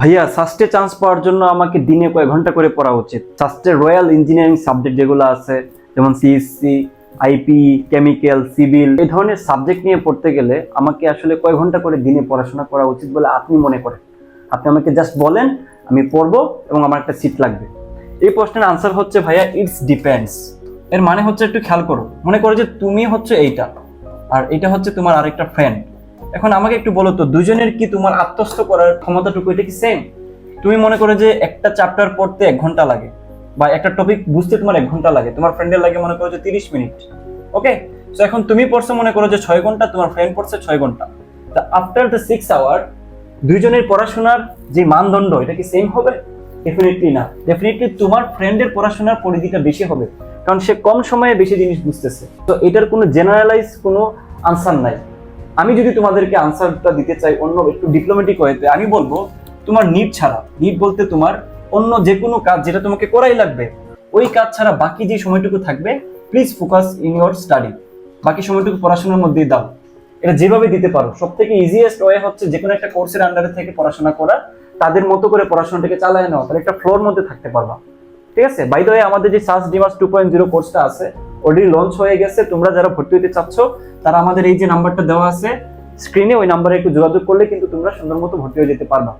ভাইয়া সাস্টে চান্স পাওয়ার জন্য আমাকে দিনে কয়েক ঘণ্টা করে পড়া উচিত। সাস্টে রয়্যাল ইঞ্জিনিয়ারিং সাবজেক্ট যেগুলো আছে, যেমন সিএসসি আইপি কেমিক্যাল সিভিল এই ধরনের সাবজেক্ট নিয়ে পড়তে গেলে আমাকে আসলে কয় ঘণ্টা করে দিনে পড়াশোনা করা উচিত বলে আপনি মনে করেন। আপনি আমাকে জাস্ট বলেন, আমি পড়ব এবং আমার একটা সিট লাগবে। এই প্রশ্নের আনসার হচ্ছে, ভাইয়া ইটস ডিপেন্ডস এর মানে হচ্ছে একটু খেয়াল করো। মনে করো যে তুমি হচ্ছে এইটা, আর এটা হচ্ছে তোমার আরেকটা ফ্রেন্ড এখন আমাকে একটু বলো তো, দুজনের কি তোমার আত্মস্থ করার ক্ষমতাটুকু এটা কি সেম তুমি মনে করো যে একটা চ্যাপ্টার পড়তে এক ঘণ্টা লাগে, বা একটা টপিক বুঝতে তোমার এক ঘণ্টা লাগে, তোমার ফ্রেন্ডের লাগে মনে করো যে তিরিশ মিনিট ওকে তো এখন তুমি পড়ছো মনে করো যে ছয় ঘণ্টা, তোমার ফ্রেন্ড পড়ছে ছয় ঘণ্টা। তা আফটার দ্য সিক্স আওয়ার দুইজনের পড়াশোনার যে মানদণ্ড, এটা কি সেম হবে? ডেফিনেটলি না। ডেফিনেটলি তোমার ফ্রেন্ডের পড়াশোনার পরিধিটা বেশি হবে, কারণ সে কম সময়ে বেশি জিনিস বুঝতেছে। তো এটার কোনো জেনারেলাইজ কোনো আনসার নাই। আমি যদি তোমাদেরকে আনসারটা দিতে চাই অন্য একটু ডিপ্লোমেটিক ওয়েতে আমি বলব তোমার নিট ছাড়া। নিট বলতে তোমার অন্য যে কোনো কাজ যেটা তোমাকে করাই লাগবে, ওই কাজ ছাড়া বাকি যে সময়টুকু থাকবে please focus in your study বাকি সময়টুকু পড়াশোনার মধ্যেই দাও। এটা যেভাবে দিতে পারো। সব থেকে ইজিয়েস্ট ওয়ে হচ্ছে যে কোনো একটা কোর্সের আন্ডারে থেকে পড়াশোনা করা, তাদের মতো করে পড়াশোনাটাকে চালায় নেওয়া, তাহলে একটা ফ্লোর মধ্যে থাকতে পারবা। ঠিক আছে? বাই দ্য আমাদের যে সাস ডিমাস টু পয়েন্ট জিরো কোর্সটা আছে অলরেডি লঞ্চ হয়ে গেছে। তোমরা যারা ভর্তি হতে চাচ্ছ, তারা আমাদের এই যে নাম্বারটা দেওয়া আছে স্ক্রিনে ওই নাম্বারে একটু যোগাযোগ করলে কিন্তু তোমরা সুন্দর মতো ভর্তি হয়ে যেতে পারবা।